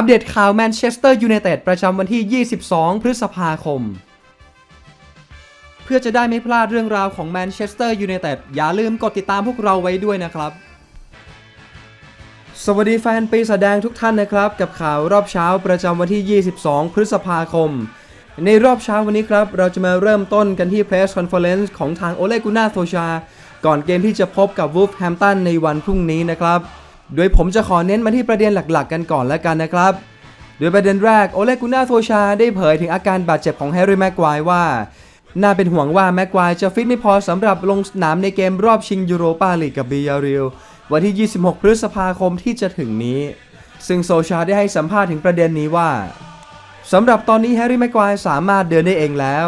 อัปเดตข่าวแมนเชสเตอร์ยูไนเต็ดประจำวันที่ 22 พฤษภาคม เพื่อจะได้ไม่พลาดเรื่องราวของแมนเชสเตอร์ยูไนเต็ดอย่าลืมกดติดตามพวกเราไว้ด้วยนะครับ สวัสดีแฟนปีศาจแดงทุกท่านนะครับ กับข่าวรอบเช้าประจำวันที่ 22 พฤษภาคม ในรอบเช้าวันนี้ครับ เราจะมาเริ่มต้นกันที่ Press Conference ของทางโอเลกุน่าโซชา ก่อนเกมที่จะพบกับวูฟแฮมตันในวันพรุ่งนี้นะครับ โดยผมจะขอเน้นมาที่ประเด็นหลักๆ กันก่อนแล้วกันนะครับ โดยประเด็นแรกโอเลกุน่าโซชาได้เผยถึงอาการบาดเจ็บของแฮร์รี่แม็กควายว่า น่าเป็นห่วงว่าแม็กควายจะฟิตไม่พอสำหรับลงสนามในเกมรอบชิงยูโรปาลีกกับบียาริลวันที่ 26 พฤษภาคมที่จะถึงนี้ ซึ่งโซชาได้ให้สัมภาษณ์ถึงประเด็นนี้ว่าสำหรับตอนนี้แฮร์รี่แม็กควายสามารถเดินได้เองแล้ว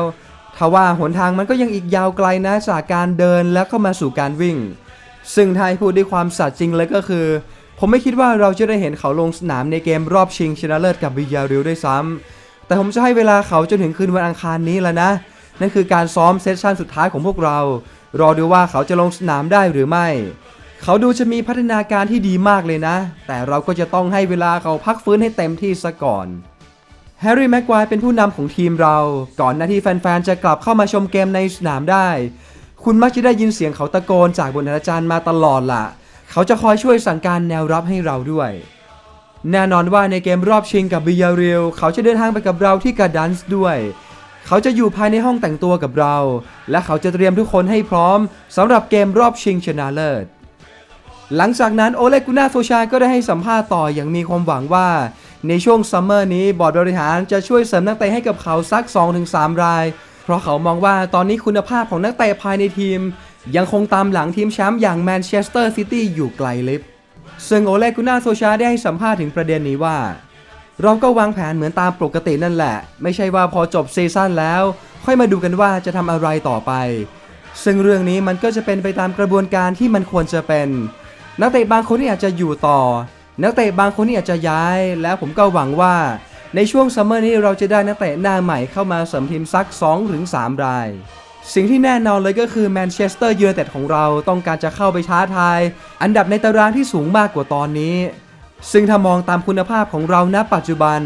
ทว่าหนทางมันก็ยังอีกยาวไกลนะจากการเดินแล้วเข้ามาสู่การวิ่ง ซึ่งถ้าให้พูดด้วยความสัตย์จริงเลยก็คือ ผมไม่คิดว่าเราจะได้เห็นเขาลงสนามในเกมรอบชิงชนะเลิศกับวิยาริลด้วยซ้ำแต่ผมจะให้เวลาเขาจนถึงคืนวันอังคารนี้แล้วนะ นั่นคือการซ้อมเซสชั่นสุดท้ายของพวกเรา รอดูว่าเขาจะลงสนามได้หรือไม่ เขาดูจะมีพัฒนาการที่ดีมากเลยนะ แต่เราก็จะต้องให้เวลาเขาพักฟื้นให้เต็มที่ซะก่อนแฮร์รี่แม็กควายเป็นผู้นำของทีมเรา ก่อนหน้าที่แฟนๆ จะกลับเข้ามาชมเกมในสนามได้ คุณมักจะได้ยินเสียงเขาตะโกนจากบนอาจารย์มาตลอดล่ะ เขาจะคอยช่วยสั่งการแนวรับให้เราด้วย แน่นอนว่าในเกมรอบชิงกับบิยาเรียลเขาจะเดินทางไปกับเราที่กาดันส์ด้วย เขาจะอยู่ภายในห้องแต่งตัวกับเรา และเขาจะเตรียมทุกคนให้พร้อมสำหรับเกมรอบชิงชนะเลิศ หลังจากนั้นโอเลกุน่าโซชาก็ได้ให้สัมภาษณ์ต่ออย่างมีความหวังว่า ในช่วงซัมเมอร์นี้บอร์ดบริหารจะช่วยเสริมนักเตะให้กับเขาสัก 2-3 ราย เพราะเขามองว่าตอนนี้คุณภาพของนักเตะภายในทีม ยังคงตามหลังทีมแชมป์อย่างแมนเชสเตอร์ซิตี้อยู่ไกลลิฟซึ่งโอเลกุน่าโซชาได้ให้สัมภาษณ์ถึงประเด็นนี้ว่า เราก็วางแผนเหมือนตามปกตินั่นแหละ ไม่ใช่ว่าพอจบซีซั่นแล้ว ค่อยมาดูกันว่าจะทำอะไรต่อไป ซึ่งเรื่องนี้มันก็จะเป็นไปตามกระบวนการที่มันควรจะเป็น นักเตะบางคนที่อาจจะอยู่ต่อ นักเตะบางคนที่อาจจะย้าย แล้วผมก็หวังว่า ในช่วงซัมเมอร์นี้เราจะได้นักเตะหน้าใหม่เข้ามาเสริมทีมสัก 2-3 ราย สิ่งที่แน่นอนเลยก็คือแมนเชสเตอร์ยูไนเต็ดของเราต้องการจะเข้าไปท้าทาย อันดับในตารางที่สูงมากกว่าตอนนี้ ซึ่งถ้ามองตามคุณภาพของเราณปัจจุบัน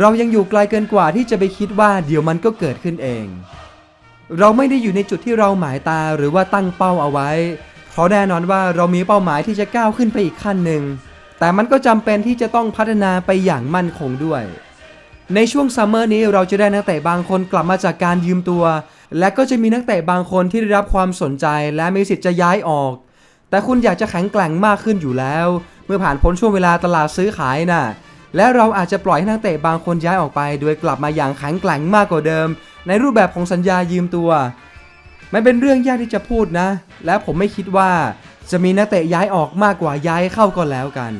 เรายังอยู่ไกลเกินกว่าที่จะไปคิดว่าเดี๋ยวมันก็เกิดขึ้นเอง เราไม่ได้อยู่ในจุดที่เราหมายตาหรือว่าตั้งเป้าเอาไว้ เพราะแน่นอนว่าเรามีเป้าหมายที่จะก้าวขึ้นไปอีกขั้นหนึ่งแต่มันก็จำเป็นที่จะต้องพัฒนาไปอย่างมั่นคงด้วย ในช่วงซัมเมอร์นี้เราจะได้นักเตะบางคนกลับมาจากการยืมตัว และก็จะมีนักเตะบางคนที่ได้รับความสนใจและมีสิทธิ์จะย้ายออก แต่คุณอยากจะแข็งแกร่งมากขึ้นอยู่แล้ว เมื่อผ่านพ้นช่วงเวลาตลาดซื้อขายน่ะและเราอาจจะปล่อยให้นักเตะบางคนย้ายออกไป โดยกลับมาอย่างแข็งแกร่งมากกว่าเดิม ในรูปแบบของสัญญายืมตัว มันเป็นเรื่องยากที่จะพูดนะ และผมไม่คิดว่าจะมีนักเตะย้ายออกมากกว่าย้ายเข้าก็แล้วกัน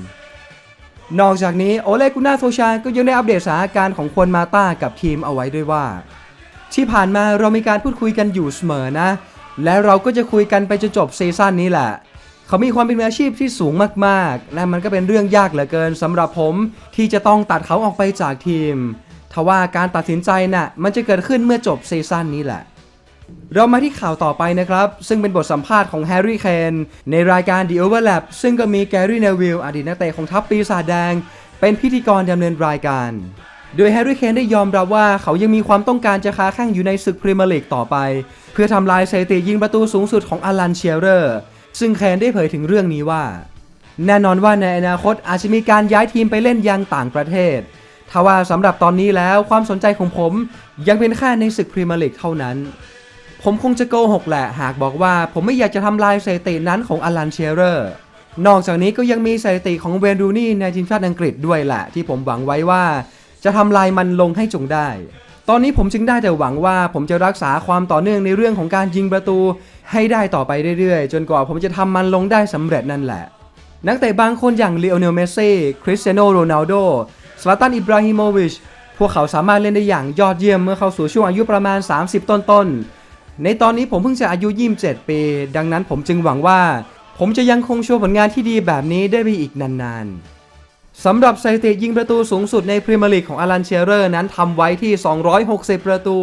นอกจากนี้โอเลกุน่าโซชาก็ยังได้อัปเดตสถานการณ์ของควนมาต้ากับทีมเอาไว้ด้วยว่า ที่ผ่านมาเรามีการพูดคุยกันอยู่เสมอนะ และเราก็จะคุยกันไปจนจบซีซั่นนี้แหละ เขามีความเป็นมืออาชีพที่สูงมากๆและมันก็เป็นเรื่องยากเหลือเกินสำหรับผมที่จะต้องตัดเขาออกไปจากทีมทว่าการตัดสินใจน่ะมันจะเกิดขึ้นเมื่อจบซีซั่นนี้แหละ เรามาที่ข่าวต่อไปนะครับ ซึ่งเป็นบทสัมภาษณ์ของแฮร์รี่เคนในรายการ The Overlap ซึ่งก็มีแกรี่เนวิลอดีตนักเตะของทัพปีศาจแดง เป็นพิธีกรดำเนินรายการ โดยแฮร์รี่เคนได้ยอมรับว่าเขายังมีความต้องการจะค้าแข่งอยู่ในศึกพรีเมียร์ลีกต่อไป เพื่อทำลายสถิติยิงประตูสูงสุดของอลันเชียเรอร์ ซึ่งเคนได้เผยถึงเรื่องนี้ว่า แน่นอนว่าในอนาคตอาจจะมีการย้ายทีมไปเล่นยังต่างประเทศทว่าสำหรับตอนนี้แล้วความสนใจของผมยังเป็นแค่ในศึกพรีเมียร์ลีกเท่านั้น ผมคงจะโกหกแหละหากบอกว่าผมไม่อยากจะทำลายสถิตินั้นของอลันเชียเรอร์ นอกจากนี้ก็ยังมีสถิติของเวนรูนี่ในทีมชาติอังกฤษด้วยแหละ ที่ผมหวังไว้ว่า จะทำลายมันลงให้จงได้ ตอนนี้ผมจึงได้แต่หวังว่าผมจะรักษาความต่อเนื่องในเรื่องของการยิงประตู ให้ได้ต่อไปเรื่อยๆ จนกว่าผมจะทำมันลงได้สำเร็จนั่นแหละ นักเตะบางคนอย่างลีโอเนลเมสซี่คริสเตียโนโรนัลโดสลาตันอิบราฮิโมวิชพวกเขาสามารถเล่นได้อย่างยอดเยี่ยมเมื่อเข้าสู่ช่วงอายุประมาณ 30 ต้นๆ ในตอนนี้ผมเพิ่งจะอายุ 27 ปี ดังนั้นผมจึงหวังว่า ผมจะยังคงโชว์ผลงานที่ดีแบบนี้ได้ไปอีกนานๆ สำหรับสถิติยิงประตูสูงสุดในพรีเมียร์ลีกของอลันเชียเรอร์นั้นทำไว้ที่ 260 ประตู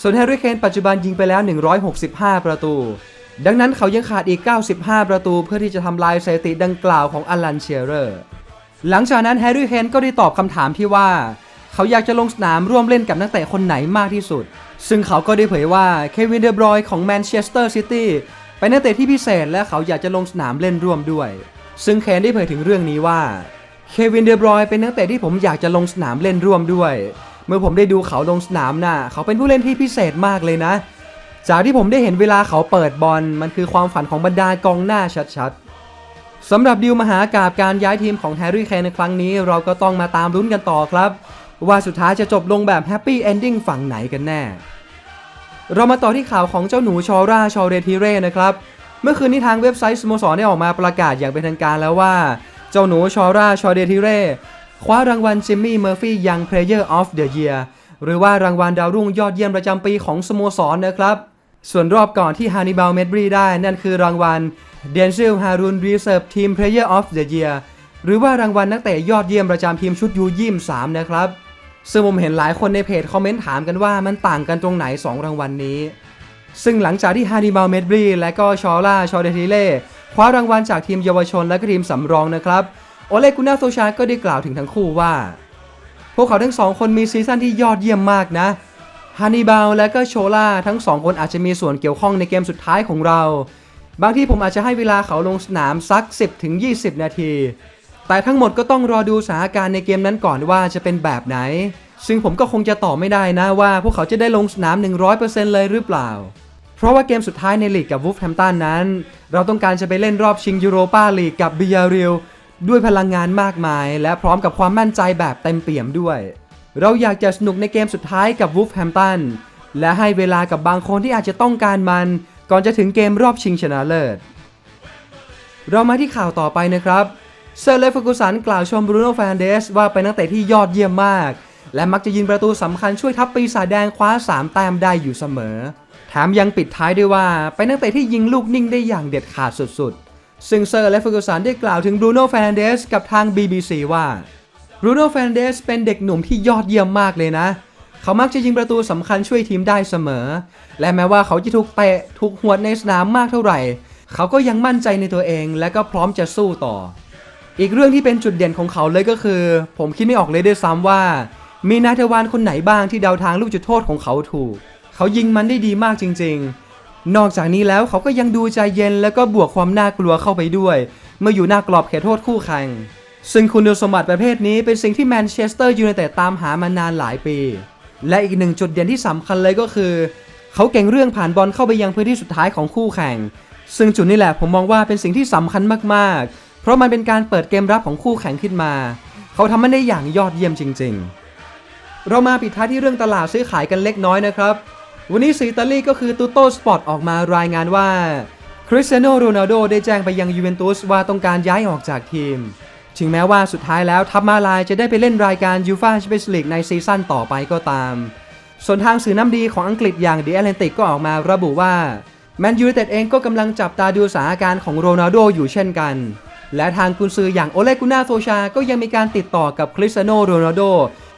ส่วนแฮร์รี่เคนปัจจุบันยิงไปแล้ว 165 ประตู ดังนั้นเขายังขาดอีก 95 ประตูเพื่อที่จะทำลายสถิติดังกล่าวของอลันเชียเรอร์ หลังจากนั้นแฮร์รี่เคนก็ได้ตอบคำถามที่ว่า เขาอยากจะลงสนามร่วมเล่นกับนักเตะคนไหนมากที่สุด ซึ่งเขาก็ได้เผยว่าเควินเดบรอยของแมนเชสเตอร์ซิตี้เป็นนักเตะที่พิเศษและเขาอยากจะลงสนามเล่นร่วมด้วย ซึ่งเคนได้เผยถึงเรื่องนี้ว่าเควินเดบรอยเป็นนักเตะที่ผมอยากจะลงสนามเล่นร่วมด้วย เมื่อผมได้ดูเขาลงสนามน่ะเขาเป็นผู้เล่นที่พิเศษมากเลยนะ จากที่ผมได้เห็นเวลาเขาเปิดบอลมันคือความฝันของบรรดากองหน้าชัดๆสำหรับดิวมหากาบการย้ายทีมของแฮร์รี่เคนในครั้งนี้ เราก็ต้องมาตามลุ้นกันต่อครับ ว่าสุดท้ายจะจบลงแบบแฮปปี้เอนดิ้งฝั่งไหนกันแน่ เรามาต่อที่ข่าวของเจ้าหนูชอร่าชอเรทีเร่นะครับ เมื่อคืนนี้ทางเว็บไซต์สโมสรได้ออกมาประกาศอย่างเป็นทางการแล้วว่า เจ้าหนูชอร่าชอเรทีเร่คว้ารางวัลจิมมี่เมอร์ฟี่ยังเพลเยอร์ออฟเดอะเยียร์หรือว่ารางวัลดาวรุ่งยอดเยี่ยมประจำปีของสโมสรนะครับ ส่วนรอบก่อนที่ฮานิบาลเมดบรีได้นั่นคือรางวัลเดนซิลฮารุนรีเซิร์ฟทีมเพลเยอร์ออฟเดอะเยียร์หรือว่ารางวัลนักเตะยอดเยี่ยมประจำทีมชุดยูยี่สามนะครับ ซึ่งผมเห็นหลายคนในเพจคอมเมนต์ถามกันว่ามันต่างกันตรงไหน 2 รางวัลนี้ ซึ่งหลังจากที่ฮานิบาลเมดบรีและก็ชอล่าชอเดทิเล่คว้ารางวัลจากทีมเยาวชนและก็ทีมสำรองนะครับ โอเลกุน่าโซชาก็ได้กล่าวถึงทั้งคู่ว่า พวกเขาทั้งสองคนมีซีซั่นที่ยอดเยี่ยมมากนะฮานิบาลและก็โชล่าทั้งสองคนอาจจะมีส่วนเกี่ยวข้องในเกมสุดท้ายของเรา บางที่ผมอาจจะให้เวลาเขาลงสนามสัก 10-20 นาที แต่ทั้งหมดก็ต้องรอดูสถานการณ์ในเกมนั้นก่อนว่าจะเป็นแบบไหน ซึ่งผมก็คงจะตอบไม่ได้นะว่า พวกเขาจะได้ลงสนาม 100%เลยหรือเปล่า เพราะว่าเกมสุดท้ายในลีกกับวูฟแฮมตันนั้น เราต้องการจะไปเล่นรอบชิงยูโรปาลีกกับบิยาเรียลด้วยพลังงานมากมาย และพร้อมกับความมั่นใจแบบเต็มเปี่ยมด้วย เราอยากจะสนุกในเกมสุดท้ายกับวูฟแฮมตันและให้เวลากับบางคนที่อาจจะต้องการมัน ก่อนจะถึงเกมรอบชิงชนะเลิศ เรามาที่ข่าวต่อไปนะครับ เซอร์เลฟกูสันกล่าวชมบรูโน่แฟนเดสว่าเป็นนักเตะที่ยอดเยี่ยมมาก และมักจะยิงประตูสำคัญช่วยทัพปีศาจแดงคว้า 3 แต้มได้อยู่เสมอ แถมยังปิดท้ายด้วยว่าเป็นนักเตะที่ยิงลูกนิ่งได้อย่างเด็ดขาดสุดๆ ซึ่งเซอร์เลฟกูสันได้กล่าวถึงบรูโน่แฟนเดสกับทาง BBC ว่าบรูโน่แฟนเดสเป็นเด็กหนุ่มที่ยอดเยี่ยมมากเลยนะ เขามักจะยิงประตูสำคัญช่วยทีมได้เสมอ และแม้ว่าเขาจะถูกเตะถูกหวดในสนามมากเท่าไหร่ เขาก็ยังมั่นใจในตัวเองและก็พร้อมจะสู้ต่อ อีกเรื่องที่เป็นจุดเด่นของเขาเลยก็คือ ผมคิดไม่ออกเลยด้วยซ้ำว่า มีนายทวารคนไหนบ้างที่เดาทางลูกจุดโทษของเขาถูก เขายิงมันได้ดีมากจริง ๆ นอกจากนี้แล้วเขาก็ยังดูใจเย็นแล้วก็บวกความน่ากลัวเข้าไปด้วย เมื่ออยู่หน้ากรอบเขตโทษคู่แข่งซึ่งคุณสมบัติประเภทนี้เป็นสิ่งที่แมนเชสเตอร์ยูไนเต็ดตามหามานานหลายปี และอีกหนึ่งจุดเด่นที่สำคัญเลยก็คือ เขาเก่งเรื่องผ่านบอลเข้าไปยังพื้นที่สุดท้ายของคู่แข่ง ซึ่งจุดนี้แหละผมมองว่าเป็นสิ่งที่สำคัญมากๆ เพราะมันเป็นการเปิดเกมรับของคู่แข่งขึ้นมา เขาทำมันได้อย่างยอดเยี่ยมจริง ๆ เรามาปิดท้ายที่เรื่องตลาดซื้อขายกันเล็กน้อยนะครับ วันนี้สีตาลีก็คือตูโต้สปอร์ตออกมารายงานว่าคริสเตียโนโรนัลโดได้แจ้งไปยังยูเวนตุสว่าต้องการย้ายออกจากทีม ถึงแม้ว่าสุดท้ายแล้วทัพมาลายจะได้ไปเล่นรายการยูฟาแชมเปี้ยนส์ลีกในซีซั่นต่อไปก็ตาม ส่วนทางสื่อน้ำดีของอังกฤษอย่าง The Atlantic ก็ออกมาระบุว่าแมนยูไนเต็ดเองก็กำลังจับตาดูสถานการณ์ของโรนัลโดอยู่เช่นกัน และทางกุนซืออย่างโอเลกุน่าโซชา ก็ยังมีการติดต่อกับคริสเตียโนโรนัลโด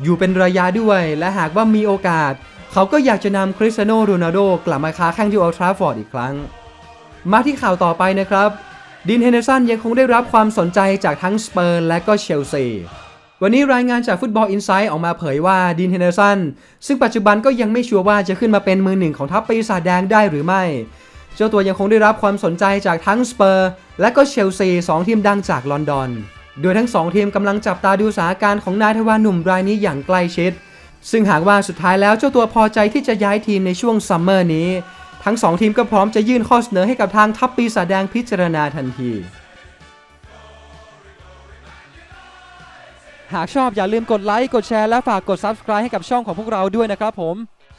อยู่เป็นระยะด้วย และหากว่ามีโอกาส เขาก็อยากจะนำคริสเตียโนโรนัลโดกลับมาค้าแข่งที่อัลทราฟอร์ดอีกครั้ง มาที่ข่าวต่อไปนะครับดินเฮนเดอร์สันยังคงได้รับความสนใจจากทั้งสเปอร์และก็เชลซีวันนี้รายงานจากฟุตบอลอินไซด์ออกมาเผยว่าดินเฮนเดอร์สันซึ่งปัจจุบันก็ยังไม่ชัวร์ว่าจะขึ้นมาเป็นมือหนึ่งของทัพปีศาจแดงได้หรือไม่ เจ้าตัวยังคงได้รับความสนใจจากทั้งสเปอร์และก็เชลซีสองทีมดังจากลอนดอน โดยทั้งสองทีมกำลังจับตาดูสถานการณ์ของนายทวารหนุ่มรายนี้อย่างใกล้ชิด ซึ่งหากว่าสุดท้ายแล้วเจ้าตัวพอใจที่จะย้ายทีมในช่วงซัมเมอร์นี้ ทั้งสองทีมก็พร้อมจะยื่นข้อเสนอให้กับทางทัพปีศาจแดงพิจารณาทันที หากชอบอย่าลืมกดไลค์กดแชร์และฝากกด Subscribe ให้กับช่องของพวกเราด้วยนะครับผม